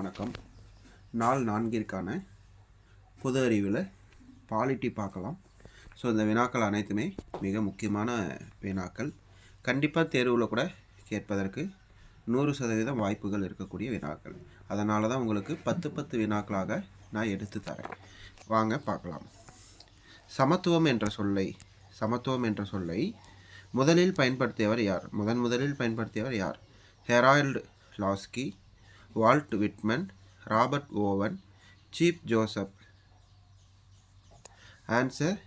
வணக்கம். நாள் நான்கிற்கான பொது அறிவில் பாலிட்டி பார்க்கலாம். ஸோ இந்த வினாக்கள் அனைத்துமே மிக முக்கியமான வினாக்கள். கண்டிப்பாக தேர்வில் கூட கேட்பதற்கு நூறு சதவீதம் வாய்ப்புகள் இருக்கக்கூடிய வினாக்கள். அதனால தான் உங்களுக்கு பத்து பத்து வினாக்களாக நான் எடுத்து தரேன். வாங்க பார்க்கலாம். சமத்துவம் என்ற சொல்லை சமத்துவம் என்ற சொல்லை முதலில் பயன்படுத்தியவர் யார்? முதன் முதலில் பயன்படுத்தியவர் யார்? Harold Laski Walt Whitman Robert Owen chief Joseph. Answer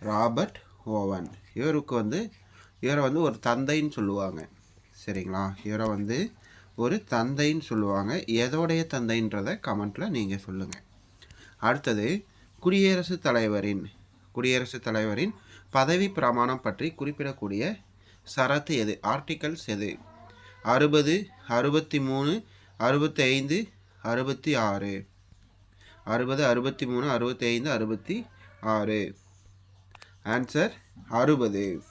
Robert Owen. இவருக்கு வந்து இவரை வந்து ஒரு தந்தைன்னு சொல்லுவாங்க. சரிங்களா? இவரை வந்து ஒரு தந்தைன்னு சொல்லுவாங்க. எதோடைய தந்தைன்றதை கமெண்ட்டில் நீங்கள் சொல்லுங்கள் அடுத்தது குடியரசுத் தலைவரின் குடியரசுத் தலைவரின் பதவி பிரமாணம் பற்றி குறிப்பிடக்கூடிய சரத்து எது? ஆர்டிகல்ஸ் எது? அறுபது அறுபத்தி மூணு அறுபத்தி ஐந்து அறுபத்தி ஆறு. அறுபது அறுபத்தி மூணு அறுபத்தி ஐந்து அறுபத்தி ஆறு. ஆன்சர் அறுபது.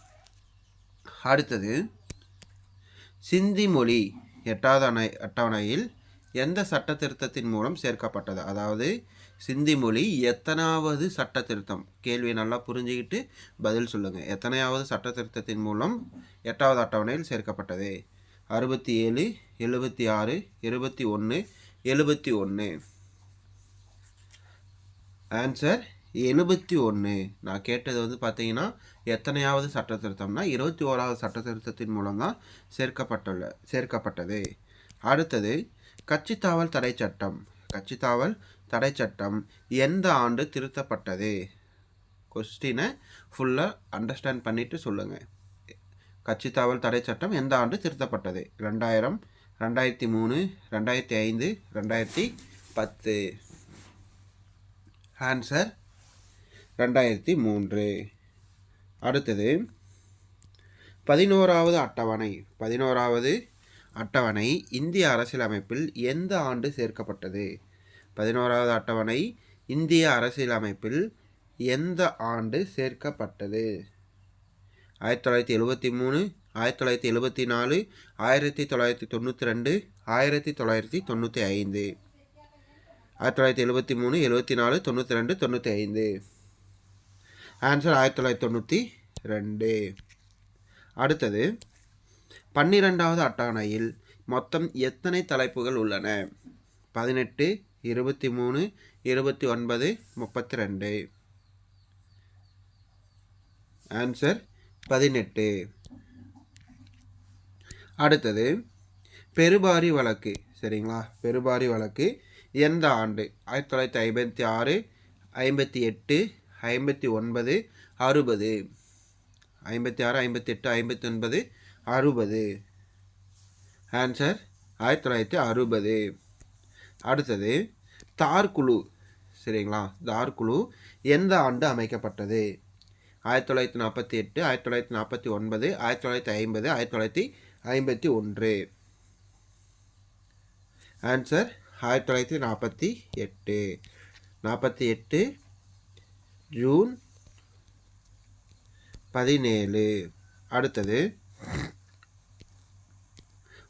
அடுத்தது சிந்தி மொழி எட்டாவது அணை அட்டவணையில் எந்த சட்ட திருத்தத்தின் மூலம் சேர்க்கப்பட்டது? அதாவது சிந்தி மொழி எத்தனாவது சட்ட திருத்தம்? கேள்வியை நல்லா புரிஞ்சுக்கிட்டு பதில் சொல்லுங்கள் எத்தனையாவது சட்ட திருத்தத்தின் மூலம் எட்டாவது அட்டவணையில் சேர்க்கப்பட்டது? அறுபத்தி ஏழு எழுபத்தி ஆறு இருபத்தி ஒன்று எழுபத்தி ஒன்று. ஆன்சர் எழுபத்தி ஒன்று. நான் கேட்டது வந்து பார்த்தீங்கன்னா எத்தனையாவது சட்ட திருத்தம்னா இருபத்தி ஓராவது சட்ட திருத்தத்தின் மூலம்தான் சேர்க்கப்பட்டுள்ள சேர்க்கப்பட்டது. அடுத்தது கட்சித்தாவல் தடை சட்டம். கட்சித்தாவல் தடை சட்டம் எந்த ஆண்டு திருத்தப்பட்டது? கொஸ்டினை ஃபுல்லாக அண்டர்ஸ்டாண்ட் பண்ணிவிட்டு சொல்லுங்கள் கட்சித்தாவல் தடை சட்டம் எந்த ஆண்டு திருத்தப்பட்டது? ரெண்டாயிரம் ரெண்டாயிரத்தி மூணு ரெண்டாயிரத்தி ஐந்து ரெண்டாயிரத்தி பத்து ஆன்சர் ரெண்டாயிரத்தி மூன்று அடுத்தது பதினோராவது அட்டவணை. பதினோராவது அட்டவணை இந்திய அரசியலமைப்பில் எந்த ஆண்டு சேர்க்கப்பட்டது? பதினோராவது அட்டவணை இந்திய அரசியலமைப்பில் எந்த ஆண்டு சேர்க்கப்பட்டது? ஆயிரத்தி தொள்ளாயிரத்தி எழுபத்தி மூணு ஆயிரத்தி தொள்ளாயிரத்தி எழுபத்தி நாலு ஆயிரத்தி தொள்ளாயிரத்தி தொண்ணூற்றி ரெண்டு ஆயிரத்தி தொள்ளாயிரத்தி தொண்ணூற்றி ஐந்து. ஆயிரத்தி தொள்ளாயிரத்தி எழுபத்தி மூணு எழுபத்தி நாலு தொண்ணூற்றி ரெண்டு தொண்ணூற்றி ஐந்து. ஆன்சர் ஆயிரத்தி தொள்ளாயிரத்தி தொண்ணூற்றி ரெண்டு. அடுத்தது பன்னிரெண்டாவது அட்டவணையில் மொத்தம் எத்தனை தலைப்புகள் உள்ளன? பதினெட்டு இருபத்தி மூணு இருபத்தி ஒன்பது முப்பத்தி ரெண்டு. ஆன்சர் பதினெட்டு. அடுத்தது பெருபாரி வழக்கு. சரிங்களா? பெருபாரி வழக்கு. எந்த ஆண்டு? ஆயிரத்தி தொள்ளாயிரத்தி ஐம்பத்தி ஆறு ஐம்பத்தி எட்டு ஐம்பத்தி ஒன்பது அறுபது. ஐம்பத்தி ஆறு ஐம்பத்தி எட்டு ஐம்பத்தி ஒன்பது அறுபது. ஆன்சர் ஆயிரத்தி தொள்ளாயிரத்தி அறுபது. அடுத்தது தார் குழு சரிங்களா? தார் குழு எந்த ஆண்டு அமைக்கப்பட்டது? ஆயிரத்தி தொள்ளாயிரத்தி நாற்பத்தி எட்டு ஆயிரத்தி தொள்ளாயிரத்தி நாற்பத்தி ஒன்பது ஆயிரத்தி தொள்ளாயிரத்தி ஐம்பது ஆயிரத்தி தொள்ளாயிரத்தி ஐம்பத்தி ஒன்று. ஆன்சர் ஆயிரத்தி தொள்ளாயிரத்தி நாற்பத்தி எட்டு. நாற்பத்தி எட்டு ஜூன் பதினேழு. அடுத்தது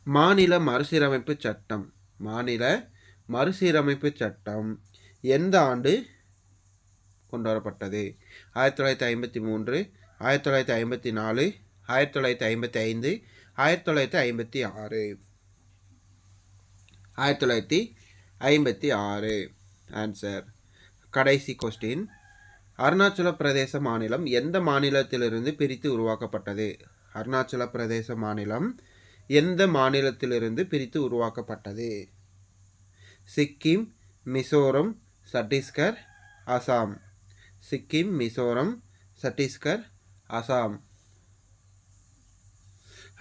மாநில மறுசீரமைப்பு சட்டம். மாநில மறுசீரமைப்பு சட்டம். எந்த ஆண்டு கொண்டு வரப்பட்டது ஆயிரத்தி தொள்ளாயிரத்தி ஐம்பத்தி மூன்று ஆயிரத்தி தொள்ளாயிரத்தி ஐம்பத்தி நாலு ஆயிரத்தி தொள்ளாயிரத்தி ஐம்பத்தி ஐந்து ஆயிரத்தி தொள்ளாயிரத்தி ஐம்பத்தி ஆறு. ஆயிரத்தி தொள்ளாயிரத்தி ஐம்பத்தி ஆறு. ஆன்சர் கடைசி கொஸ்டின் அருணாச்சல பிரதேச மாநிலம் எந்த மாநிலத்திலிருந்து பிரித்து உருவாக்கப்பட்டது? அருணாச்சல பிரதேச மாநிலம் எந்த மாநிலத்திலிருந்து பிரித்து உருவாக்கப்பட்டது? சிக்கிம் மிசோரம் சத்தீஸ்கர் அசாம். சிக்கிம் மிசோரம் சத்தீஸ்கர் அசாம்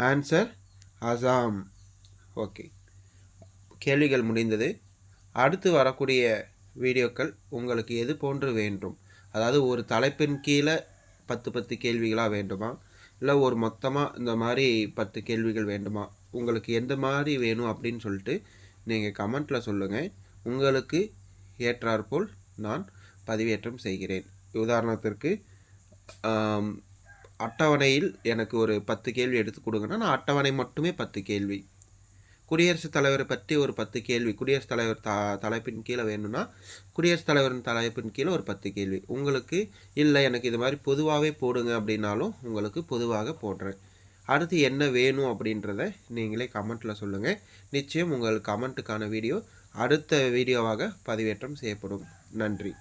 ஆன்சர் அசாம் ஓகே கேள்விகள் முடிந்தது. அடுத்து வரக்கூடிய வீடியோக்கள் உங்களுக்கு எது போன்று வேண்டும்? அதாவது ஒரு தலைப்பின் கீழே பத்து பத்து கேள்விகளாக வேண்டுமா? இல்லை ஒரு மொத்தமாக இந்த மாதிரி பத்து கேள்விகள் வேண்டுமா? உங்களுக்கு எந்த மாதிரி வேணும் அப்படின்னு சொல்லிட்டு நீங்கள் கமெண்ட்டில் சொல்லுங்கள் உங்களுக்கு ஏற்றாற்போல் நான் பதிவேற்றம் செய்கிறேன். உதாரணத்திற்கு அட்டவணையில் எனக்கு ஒரு பத்து கேள்வி எடுத்து கொடுங்கன்னா நான் அட்டவணை மட்டுமே பத்து கேள்வி. குடியரசுத் தலைவரை பற்றி ஒரு பத்து கேள்வி. குடியரசுத் தலைவர் த தலைப்பின் கீழே வேணும்னா குடியரசுத் தலைவரின் தலைப்பின் கீழே ஒரு பத்து கேள்வி. உங்களுக்கு இல்லை எனக்கு இது மாதிரி பொதுவாகவே போடுங்க அப்படின்னாலும் உங்களுக்கு பொதுவாக போடுறேன். அடுத்து என்ன வேணும் அப்படின்றத நீங்களே கமெண்ட்டில் சொல்லுங்கள் நிச்சயம் உங்கள் கமெண்ட்டுக்கான வீடியோ அடுத்த வீடியோவாக பதிவேற்றம் செய்யப்படும். நன்றி.